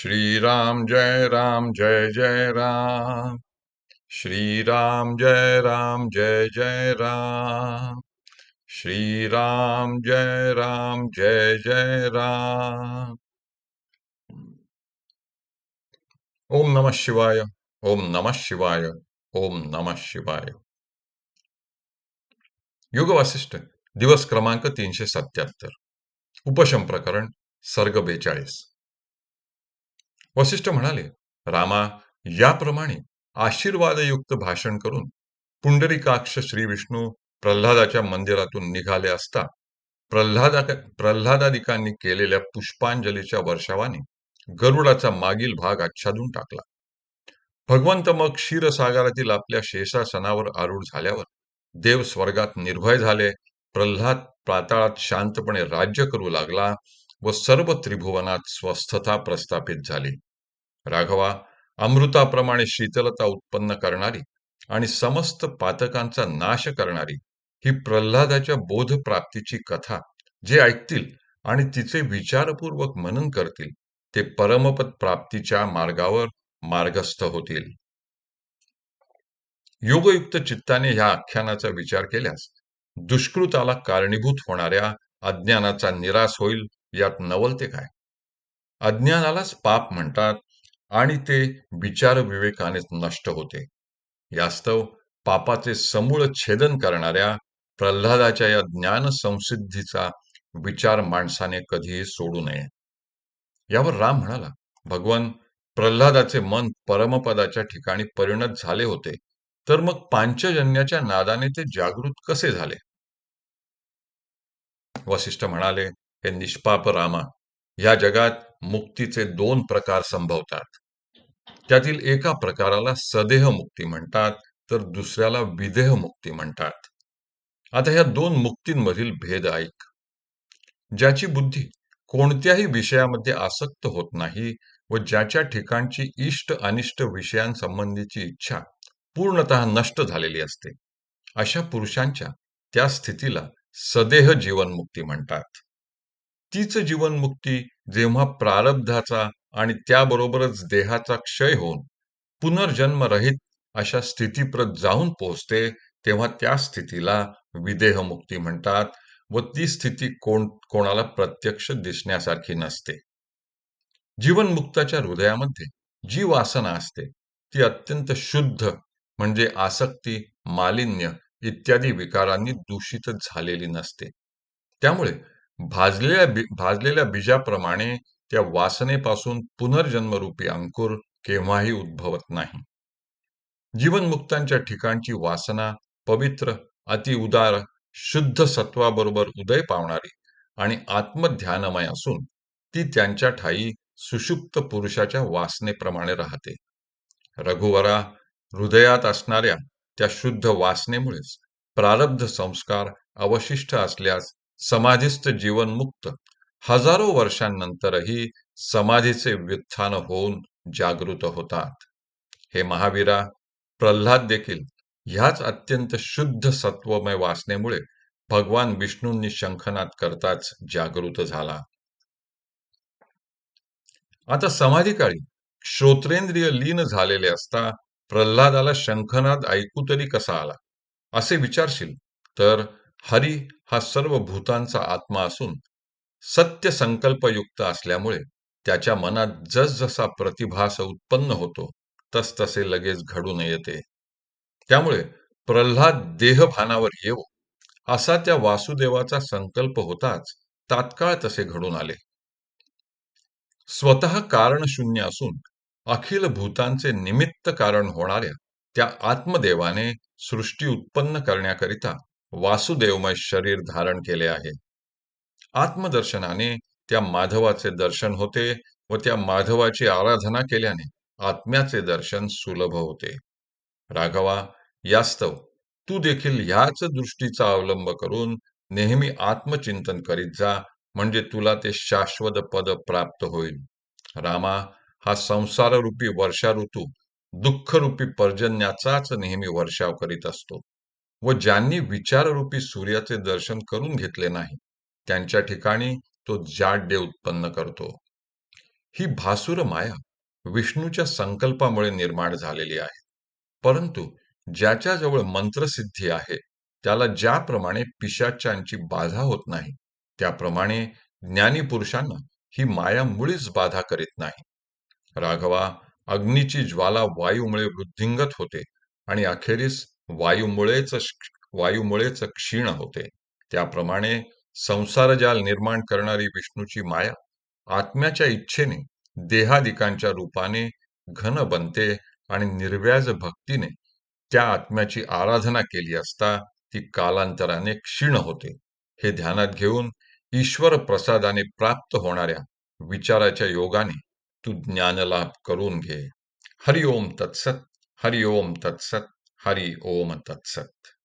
श्रीराम जय राम जय जय राम श्रीराम जय राम जय जय राम श्रीराम जय राम जय जय राम ओम नमः शिवाय ओम नमः शिवाय ओम नमः शिवाय युग वासिष्ठ दिवस क्रमांक तीनशे सत्याहत्तर उपशम प्रकरण सर्ग बेचाळीस वशिष्ठ म्हणाले रामा याप्रमाणे आशीर्वादयुक्त भाषण करून पुंडरीकाक्ष श्री विष्णू प्रल्हादाच्या मंदिरातून निघाले असता प्रल्हादा प्रल्हादादिकांनी केलेल्या पुष्पांजलीच्या वर्षावाने गरुडाचा मागील भाग आच्छादून टाकला. भगवंत मग क्षीरसागरातील आपल्या शेषासनावर आरूढ झाल्यावर देव स्वर्गात निर्भय झाले प्रल्हाद पाताळात शांतपणे राज्य करू लागला व सर्व त्रिभुवनात स्वस्थता प्रस्थापित झाली. राघवा अमृताप्रमाणे शीतलता उत्पन्न करणारी आणि समस्त पातकांचा नाश करणारी ही प्रल्हादाच्या बोधप्राप्तीची कथा जे ऐकतील आणि तिचे विचारपूर्वक मनन करतील ते परमपद प्राप्तीच्या मार्गावर मार्गस्थ होतील. योगयुक्त चित्ताने ह्या आख्यानाचा विचार केल्यास दुष्कृताला कारणीभूत होणाऱ्या अज्ञानाचा निराश होईल यात नवलते काय? अज्ञानालाच पाप म्हणतात आणि ते विचार विवेकानेच नष्ट होते. यास्तव पापाचे समूळ छेदन करणाऱ्या प्रल्हादाच्या या ज्ञान संसिद्धीचा विचार माणसाने कधीही सोडू नये. यावर राम म्हणाला भगवान प्रल्हादाचे मन परमपदाच्या ठिकाणी परिणत झाले होते तर मग पांचजन्याच्या नादाने ते जागृत कसे झाले? वसिष्ठ म्हणाले हे निष्पाप रामा या जगात मुक्तीचे दोन प्रकार संभवतात. त्यातील एका प्रकाराला सदेह मुक्ती म्हणतात तर दुसऱ्याला विदेह मुक्ती म्हणतात. आता ह्या दोन मुक्तींमधील भेद ऐक. ज्याची बुद्धी कोणत्याही विषयामध्ये आसक्त होत नाही व ज्याच्या ठिकाणची इष्ट अनिष्ट विषयांसंबंधीची इच्छा पूर्णत नष्ट झालेली असते अशा पुरुषांच्या त्या स्थितीला सदेह जीवनमुक्ती म्हणतात. तीच जीवनमुक्ती जेव्हा प्रारब्धाचा आणि त्याबरोबरच देहाचा क्षय होऊन पुनर्जन्मरहित अशा स्थितीप्रत जाऊन पोहोचते तेव्हा त्या स्थितीला विदेहमुक्ती म्हणतात व ती स्थिती कोण कोणाला प्रत्यक्ष दिसण्यासारखी नसते. जीवनमुक्ताच्या हृदयामध्ये जी वासना असते ती अत्यंत शुद्ध म्हणजे आसक्ती मालिन्य इत्यादी विकारांनी दूषित झालेली नसते. त्यामुळे भाजलेल्या भाजलेल्या बीजाप्रमाणे त्या वासनेपासून पुनर्जन्मरूपी अंकुर केव्हाही उद्भवत नाही. जीवनमुक्तांच्या ठिकाणची वासना पवित्र अतिउदार शुद्ध सत्वाबरोबर उदय पावणारी आणि आत्मध्यानमय असून ती त्यांच्या ठाई सुषुप्त पुरुषाच्या वासनेप्रमाणे राहते. रघुवरा हृदयात असणाऱ्या त्या शुद्ध वासनेमुळेच प्रारब्ध संस्कार अवशिष्ट असल्यास समाधीस्थ जीवनमुक्त हजारो वर्षांनंतरही समाधीचे व्युत्थान होऊन जागृत होतात. हे महावीरा प्रल्हाद देखील ह्याच अत्यंत शुद्ध सत्वमय वासनेमुळे भगवान विष्णूंनी शंखनाद करताच जागृत झाला. आता समाधी काळी श्रोत्रेंद्रिय लीन झालेले असता प्रल्हादाला शंखनाद ऐकू तरी कसा आला? असे विचारशील तर हरी हा सर्व भूतांचा आत्मा असून सत्य संकल्पयुक्त असल्यामुळे त्याच्या मनात जसजसा प्रतिभास उत्पन्न होतो तसतसे लगेच घडून येते. त्यामुळे प्रल्हाद देहभानावर येवो असा त्या वासुदेवाचा संकल्प होताच तात्काळ तसे घडून आले. स्वतः कारण शून्य असून अखिल भूतांचे निमित्त कारण होणाऱ्या त्या आत्मदेवाने सृष्टी उत्पन्न करण्याकरिता वासुदेवमय शरीर धारण केले आहे. आत्मदर्शनाने त्या माधवाचे दर्शन होते व त्या माधवाची आराधना केल्याने आत्म्याचे दर्शन सुलभ होते. राघवा यास्तव तू देखील ह्याच दृष्टीचा अवलंब करून नेहमी आत्मचिंतन करीत जा म्हणजे तुला ते शाश्वत पद प्राप्त होईल. रामा हा संसाररूपी वर्षा ऋतू दुःखरूपी पर्जन्याचाच नेहमी वर्षाव करीत असतो. व ज्यांनी विचाररूपी सूर्याचे दर्शन करून घेतले नाही त्यांच्या ठिकाणी तो जाड्य उत्पन्न करतो. ही भासुर माया विष्णूच्या संकल्पामुळे निर्माण झालेली आहे. परंतु ज्याच्याजवळ मंत्रसिद्धी आहे त्याला ज्याप्रमाणे पिशाच्यांची बाधा होत नाही त्याप्रमाणे ज्ञानी पुरुषांना ही माया मुळीच बाधा करीत नाही. राघवा अग्नीची ज्वाला वायूमुळे वृद्धिंगत होते आणि अखेरीस वायूमुळेच वायूमुळेच क्षीण होते. त्याप्रमाणे संसारजाल निर्माण करणारी विष्णूची माया आत्म्याच्या इच्छेने देहादिकांच्या रूपाने घन बनते आणि निर्व्याज भक्तीने त्या आत्म्याची आराधना केली असता ती कालांतराने क्षीण होते. हे ध्यानात घेऊन ईश्वर प्रसादाने प्राप्त होणाऱ्या विचाराच्या योगाने तू ज्ञानलाभ करून घे. हरि ओम तत्सत हरि ओम तत्सत. hari oomatat sat.